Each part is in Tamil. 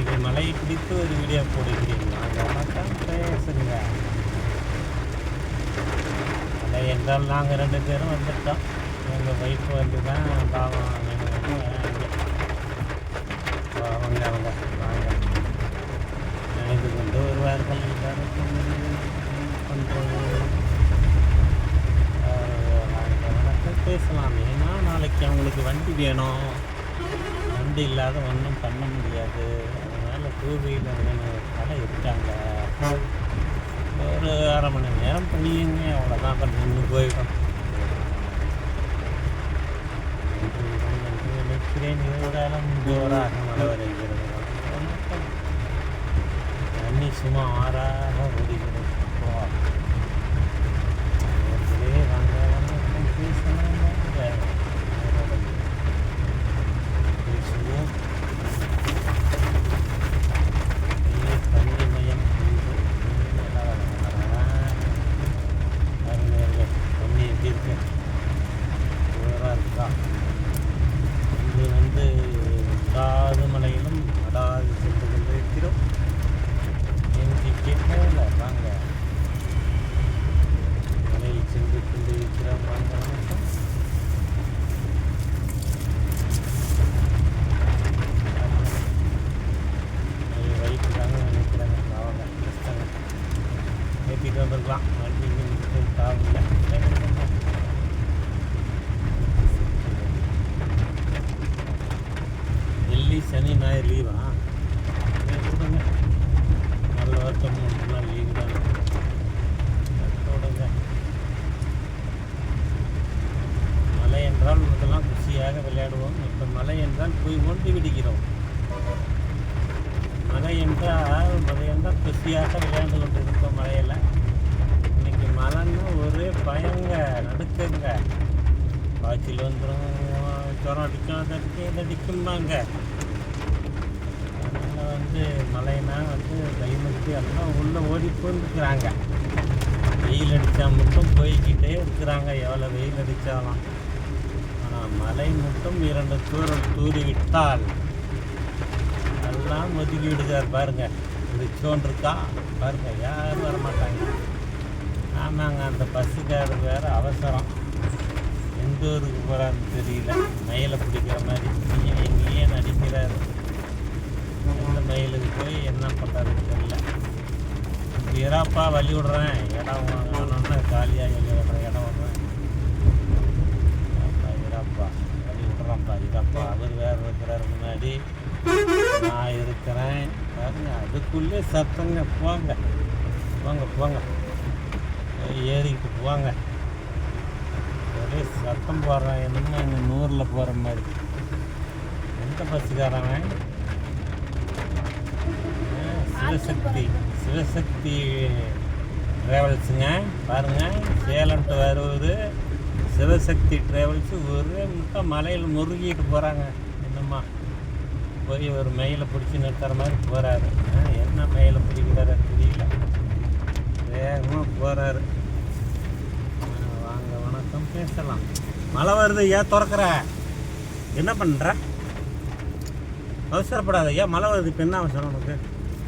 இது மலை பிடித்து ஒரு வீடியோ போடுகிறேன் வாங்க வணக்கம் பேசுங்க மழை என்றால் நாங்கள் ரெண்டு பேரும் வந்துட்டோம். எங்கள் ஒய்ஃப் வந்து தான் பாவம் வேணும் வேணும் அவங்க அவங்க வாங்க நினைத்து கொண்டு வருவார்கள் பேசலாம். ஏன்னா நாளைக்கு அவங்களுக்கு வண்டி வேணும். வண்டி இல்லாத ஒன்றும் பண்ண முடியாது. அதனால் டூ வீலர் வேணும். கடை இருக்காங்க. ஒரு அரை மணி நேரம் பண்ணியுங்க அவ்வளோதான் அப்புறம் நின்று போயிடும். என்று நினைக்கிறேன் இருபதாயிரம் ஜோராக மழை வரைகிறது. தண்ணி சும்மா ஆறாக ஓடுகிறது. அப்பா. அவர்களே வாங்க பேசலாம் வாங்க. பேசுவோம் ஐயே, தண்ணி மயம் என்று எல்லாம் வரலாம். பாருங்க, தண்ணி எப்படி இருக்கு ஜோராக இருக்கா இது வந்து விடாது மலையிலும் அடாது சென்று கொண்டிருக்கிறோம் எங்கே போகல வாங்க மலையில் சென்று கொண்டிருக்கிறோம் வாங்க வணக்கம். ஐயோ, வயிற்று தாங்க நினைக்கிறாங்க பாவங்க கஷ்டங்க ஏற்றிட்டு வந்துருக்கலாம் வண்டி இங்கே நிற்க தாவில்லை வெள்ளி சனி ஞாயிறு லீவா விடுங்க நல்ல வருஷம் மூணு நாள் லீவு தானே விடுங்க மழை என்றால் முதலாம் குஷியாக விளையாடுவோம் இப்போ மழை என்றால் போய் கொண்டு விடுகிறோம். மழை என்றால் மழை என்றால் குசியாக விளையாண்டு கொண்டிருக்கோம் மழையில் இன்னைக்கு மழைன்னா ஒரே பயங்க நடுக்குங்க. காய்ச்சல் வந்துடும் ஜுரம் அடிக்கும் அதை அடிக்கும் இதை அடிக்கும்பாங்க அதனால் வந்து மழைனா வந்து பயமுறுத்தி எல்லாம் உள்ளே ஓடி போயிருக்கிறாங்க. வெயில் அடித்தா மட்டும் போய்கிட்டே இருக்கிறாங்க. எவ்வளோ வெயில் அடித்தாலும். மலை மட்டும் இரண்டு தூரம் தூரி விட்டால் எல்லாம் ஒதுக்கி விடுகிறார் பாருங்க. ரிச்சோன் இருக்கா பாருங்க யாரும் வரமாட்டாங்க. ஆமாங்க அந்த பஸ்ஸுக்காரர் வேறு அவசரம். எந்த ஊருக்கு போகிறான்னு தெரியல. மயிலை பிடிக்கிற மாதிரி. நீங்கள் நீயே நடிக்கிறாரு. எந்த மயிலுக்கு போய் என்ன பண்ணுறாருன்னு தெரியல. இறாப்பா வழி விடுறேன். இடம் வாங்கணும்னு காலியாக வெளியே விடுறேன் இடம் விடுறேன் அப்பா, இறாப்பா வழி விடுறேன்ப்பா அவர் வேறு இருக்கிறார் முன்னாடி. நான் இருக்கிறேன். பாருங்க அதுக்குள்ளே சத்தங்க போங்க. போங்க போங்க. ஏறிக்கிட்டு போங்க. ஒரே சத்தம் போடுறான். என்னமோ இங்கே நூறில் போகிற மாதிரி. எந்த பஸ்ஸுக்காரவன் சிவசக்தி. சிவசக்தி ட்ராவல்ஸுங்க. பாருங்க சேலம் டு சிவசக்தி ட்ராவல்ஸு ஒரே முட்டை மலையில் முருகிட்டு போகிறாங்க என்னம்மா? போய் ஒரு மயிலை பிடிச்சி நிறுத்துற மாதிரி போகிறாரு என்ன மயிலை பிடிக்கிறாரு தெரியல. வேகமாக போகிறாரு வாங்க வணக்கம். பேசலாம். மழை வருது ஏன் திறக்கிற? என்ன பண்ணுற அவசரப்படாத ஏன் மழை வருது. இப்போ என்ன அவசரம் உனக்கு?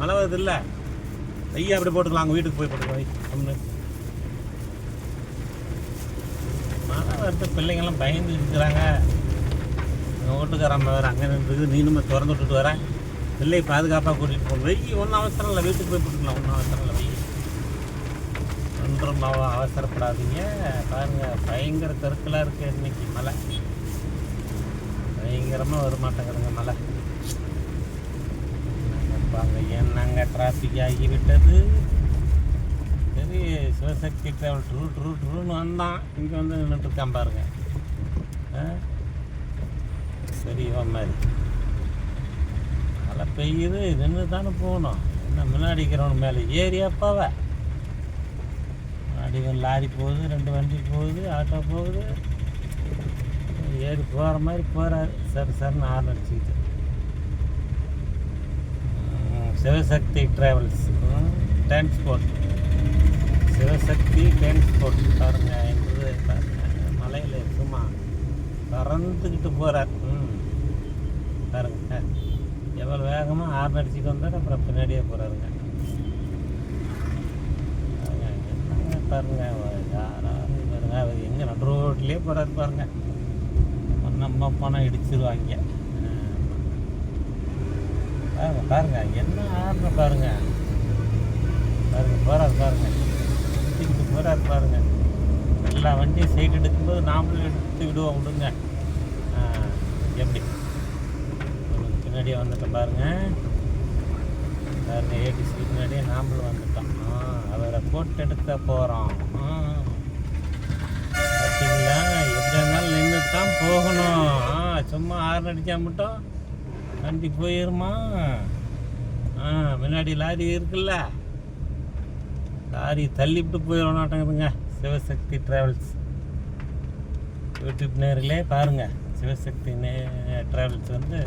மழை வருது இல்லை? ஐயா அப்படி போட்டுக்கலாம். அங்கே வீட்டுக்கு போய் போட்டுக்கலாம் வை, கம்முனு. மழை பயந்து இருக்கிறாங்க எங்கள் வீட்டுக்காரம்மா வேறு அங்கே நின்றுது நீனுமே திறந்து விட்டுட்டு வரேன் பிள்ளையை பாதுகாப்பாக கூட்டிகிட்டு போகணும் வெய் ஒன்றும் அவசரம் இல்லை. வீட்டுக்கு போய் போட்டுக்கலாம் ஒன்றும் அவசரம் இல்லை வெய் ஒன்றும் அவ- அவசரப்படாதீங்க. பாருங்கள் பயங்கர கருக்கலாக இருக்குது இன்றைக்கி மழை. பயங்கரமாக வரமாட்டேங்குதுங்க மழை. என்னங்க டிராஃபிக் ஆகிவிட்டது? சரி சிவசக்தி ட்ராவல் ட்ரூ ட்ரூ ட்ரூன்னு வந்தான். இங்கே வந்து நின்றுட்டுருக்கான் பாருங்க. ஆ? சரி இவன் மாதிரி. மழை பெய்யுது நின்று தானே போகணும். என்ன முன்னாடி இருக்கிறவன் மேலே ஏறி அப்பாவ? முன்னாடி லாரி போகுது ரெண்டு வண்டி போகுது ஆட்டோ போகுது. ஏறி போகிற மாதிரி போகிறாரு சரி சரின்னு ஆள் அடிச்சுக்கிட்டு. சிவசக்தி ட்ராவல்ஸ். ம், டிரான்ஸ்போர்ட் சிவசக்தி டிரான்ஸ்போர்ட் பாருங்க என்று பாருங்க மலையில் சும்மா பறந்துக்கிட்டு போகிறார் ம். பாருங்க எவ்வளோ வேகமாக ஆர்ன் அடிச்சுட்டு வந்தார் அப்புறம் பின்னாடியே போகிறாருங்க பாருங்க பாருங்க அவர் எங்கே நடு ரோட்லேயே போகிறாரு பாருங்க. நம்ம பணம் இடிச்சிருவாங்க. பாருங்க பாருங்க என்ன ஆடுற பாருங்க. பாருங்க போறாரு பாருங்க. சுத்திக்கிட்டு போறாரு பாருங்க. எல்லா வண்டியும் சைடு எடுக்கும்போது நாமளும் எடுத்து விடுவோம் விடுங்க. ஆ, எப்படி? பின்னாடியே வந்துட்டோம் பாருங்க. பாருங்க ஏடிசி பின்னாடியே நாமளும் வந்துட்டோம். ஆ, அவரை போட்டு எடுக்க போகிறோம் பார்த்தீங்களா? எப்படி இருந்தாலும் நின்று தான் போகணும். ஆ சும்மா ஆறு அடித்தா மட்டும் வண்டி போயிருமா? ஆ முன்னாடி லாரி இருக்குல்ல? லாரி தள்ளிவிட்டு போயிடணுட்டாங்குதுங்க சிவசக்தி ட்ராவல்ஸ் யூடியூப் நேரிலே பாருங்க. சிவசக்தி நே ட்ராவல்ஸ் வந்து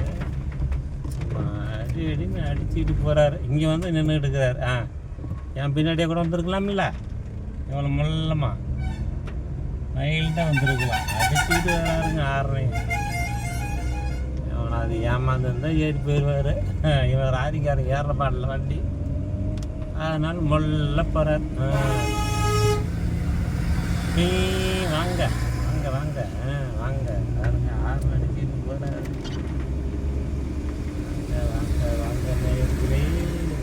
அடி அடின்னு அடிச்சுட்டு போகிறாரு இங்கே வந்து நின்றுட்டு இருக்கிறார். ஆ என் பின்னாடியே கூட வந்திருக்கலாம்ல? எவ்வளோ முள்ளமா தான் வந்திருக்கலாம் அடிச்சுட்டு வராருங்க ஆறுனையும் அவன் அது ஏமாந்துருந்தா ஏறி போயிடுவார் இவர் ஆதிக்காரன் ஏறுற பாடல வண்டி. அதனால் மொல்ல போகிறார் நீ வாங்க வாங்க வாங்க. ஆ, வாங்க. பாருங்க ஆறு மணிக்கு போகிறேன் வாங்க வாங்க நேரத்திலே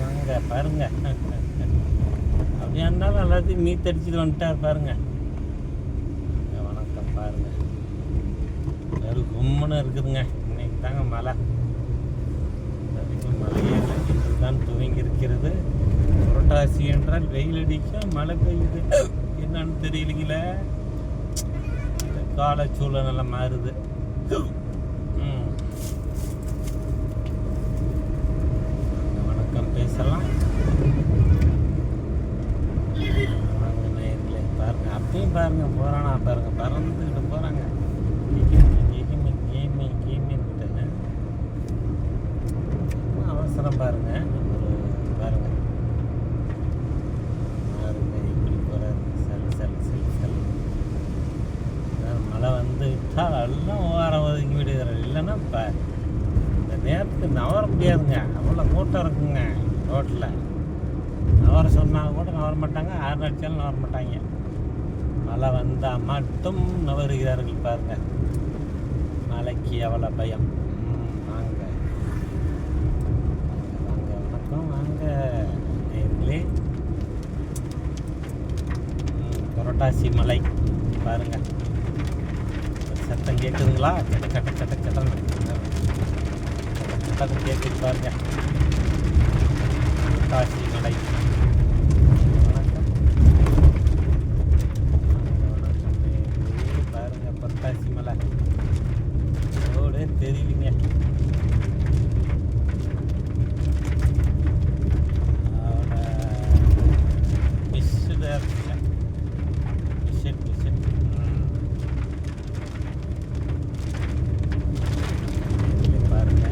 வாங்க பாருங்க. அப்படியா இருந்தாலும் எல்லாத்தையும் மீத்தடிச்சுட்டு வந்துட்டார் பாருங்க. வணக்கம் பாருங்க. வெறும் கும்முன்னு இருக்குதுங்க. இன்னைக்கு தாங்க மலை மலையே தான் துவங்கி இருக்கிறது. புரட்டாசி என்றால் வெயில் அடிக்க மழை பெய்யுது. என்னன்னு தெரியலீங்களே? இந்த கால மாறுது ம். வணக்கம் பேசலாம் வாங்க நேயர்களே, பாருங்க அப்பயும் பாருங்க போறானா பாருங்க பறந்துக்கிட்டு போறாங்க கேமி கேமி கேமின்ட்டு அவசரம் பாருங்க ஒரு பாருங்க பாருங்க இப்படி போறாரு சல் சல் சல் சல் அதான் மழை வந்துட்டா எல்லாம் ஓரம் ஒதுக்கி விடுகிறார் இல்லைன்னா இப்போ இந்த நேரத்துக்கு நவர முடியாதுங்க. அவ்வளோ கூட்டம் இருக்குங்க ரோட்டில் நவர சொன்னால் கூட நவர மாட்டாங்க ஆறு அடித்தாலும் நவர மாட்டாங்க. மழை வந்தால் மட்டும் நவருகிறார்கள் பாருங்க. மழைக்கு எவ்வளோ பயம். ம், வாங்க. வாங்க வணக்கம் வாங்க. நேர்களே. புரட்டாசி மலை பாருங்க. சத்தம் கேட்குதுங்களா சட்ட சட்ட சட்ட சட்டம் சத்தம் கேட்குது பாருங்க புரட்டாசி மலை வணக்கம் வணக்கம் நேயர்களே. பாருங்க புரட்டாசி மலை ரோடே தெரியலீங்க மிஸ்ஸுடாக இருக்குங்க மிஷன் மிஷன் பாருங்க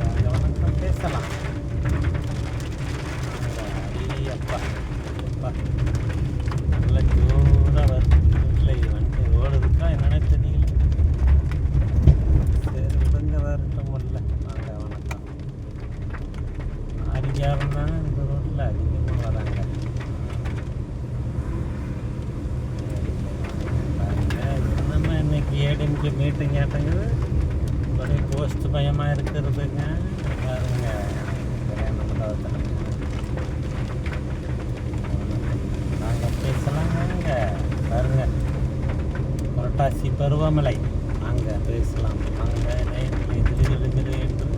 வாங்க வணக்கம் பேசலாம் ஐயப்பா அப்பா நல்ல ஜோராக வருது இல்லை வண்டி ஓடுதுக்கா என்னன்னே தெரியல சரி விடுங்க வரட்டும் முடியல வாங்க வணக்கம் ஆடிக்காரன் தான் இந்த ரோட்டில் அதிகமாக வராங்க பாருங்க என்னம்மா இன்னைக்கு மீட்டிங் ஆட்டங்குது ஒரே போஸ்ட் பயமாக இருக்கிறதுங்க. பாருங்க. நாங்கள் பேசலாங்க பாருங்க. புரட்டாசி பருவமழை. அங்கே பேசலாம். அங்கே என்று.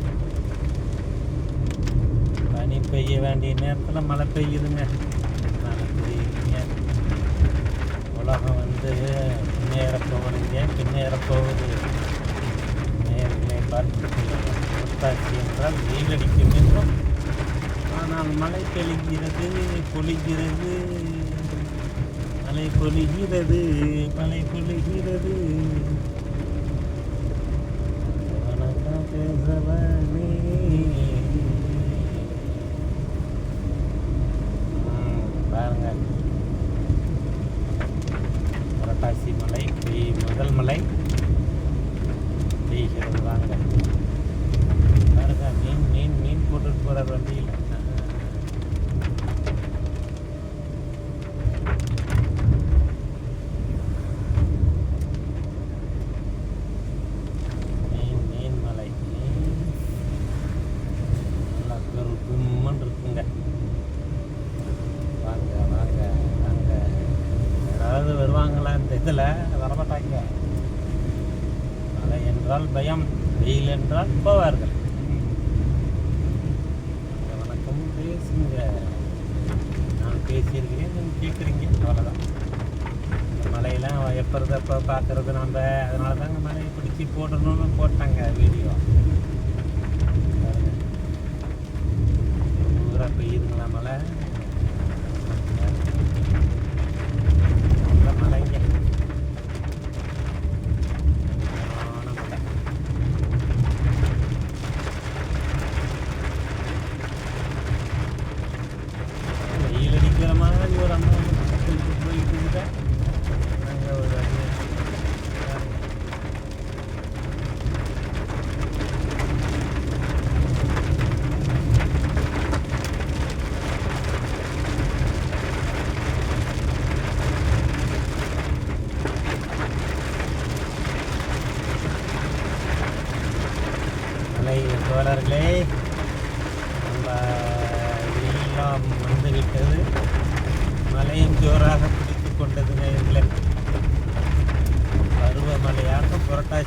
பனி பெய்ய வேண்டிய நேரத்தில் மழை பெய்யுதுங்க மழை பெய்யுதுங்க உலகம் வந்து முன்னேற போகுதுங்க பின்னேற போகுது நேர்களை பார்த்து புரட்டாசி என்றால் வெயில் அடிக்கும் என்றும் ஆனால் மழை பெய்கிறது பொழிகிறது மழை பொழிகிறது மழை பொழிகிறது இதில் வரமாட்டாங்க. மழை என்றால் பயம் வெயில் என்றால் போவார்கள் வணக்கம் பேசுங்க. நான் பேசியிருக்கிறேன் நீங்கள் கேட்குறீங்க. அவ்வளோதான் மழையெல்லாம் மலையெல்லாம் எப்போ இருந்தப்போ பார்க்குறது நம்ம? அதனால தாங்க மழையை பிடிச்சி போடணும்னு போட்டாங்க வீடியோ.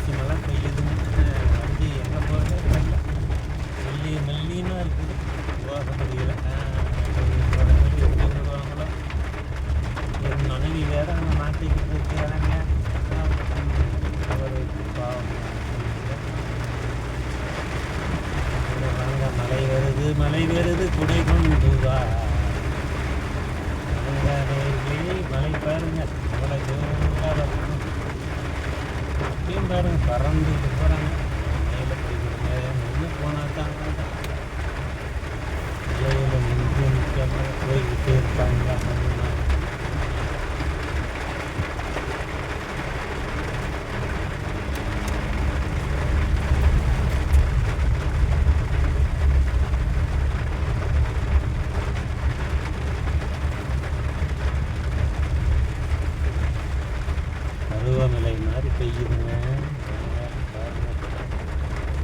你们来。இப்பயும் பறந்து போகிறாங்க மேலே போய்க்கிறேன் நின்று போனால் தான் மலையில் நின்று நிற்காம போய்கிட்டே இருப்பாங்க அந்த பருவமழை மாதிரி பெய்யுதுங்க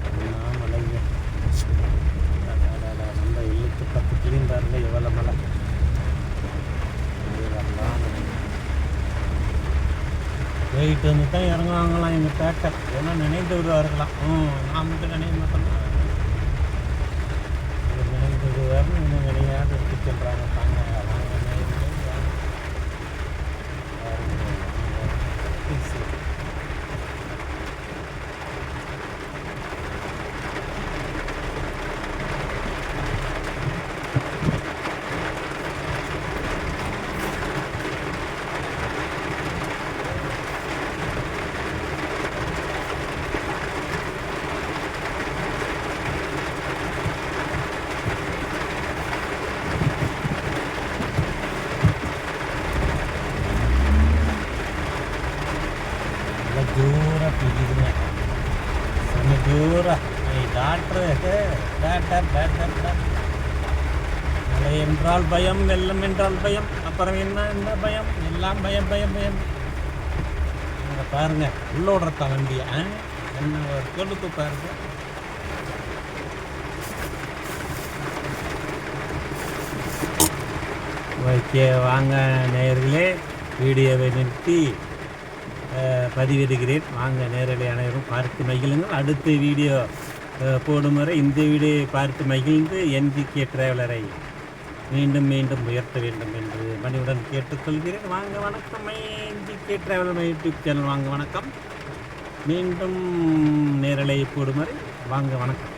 என்ன மழைங்க அடடடடா, நம்ம இல்லுக்கு பக்கத்துலேயும் பாருங்க எவ்வளோ மழை இதெல்லாம் போயிட்டு வந்து தான் இறங்குவாங்களாம் எங்கள் பேட்டை. ஏன்னா நினைந்து விடுவார்களாம் ம் நான் மட்டும் நினைவு மாட்டோம் இவர் நினைந்து விடுவார்னு இன்னும் நினையாது எடுத்து சொல்கிறாங்க தாங்க வாங்க நேயர்களே, வாங்க. பாருங்க, வாங்க. Peace. நல்லா ஜோராக பிடிக்குதுங்க செம்ம ஜோராக டாக்டர் டாக்டர் டாக்டர் மழை என்றால் பயம் வெள்ளம் என்றால் பயம் அப்புறம் என்ன என்ன பயம்? எல்லாம் பயம் பயம் பயம். அங்க பாருங்க உள்ள விடுறதா ஆ? என்ன ஒரு கொழுப்பு பாருங்க. ஓகே வாங்க நேயர்களே வீடியோவை நிறுத்தி. பதிவிடுகிறேன். வாங்க நேரலை அனைவரும் பார்த்து மகிழுங்கள். அடுத்த வீடியோ போடும் வரை இந்த வீடியோவை பார்த்து மகிழ்ந்து என்ஜிகே டிராவலரை மீண்டும் மீண்டும் உயர்த்த வேண்டும் என்று மணியுடன் கேட்டுக்கொள்கிறேன். வாங்க வணக்கம். NGK traveller YouTube channel. வாங்க வணக்கம். மீண்டும் நேரலை போடும் வரை வாங்க வணக்கம்.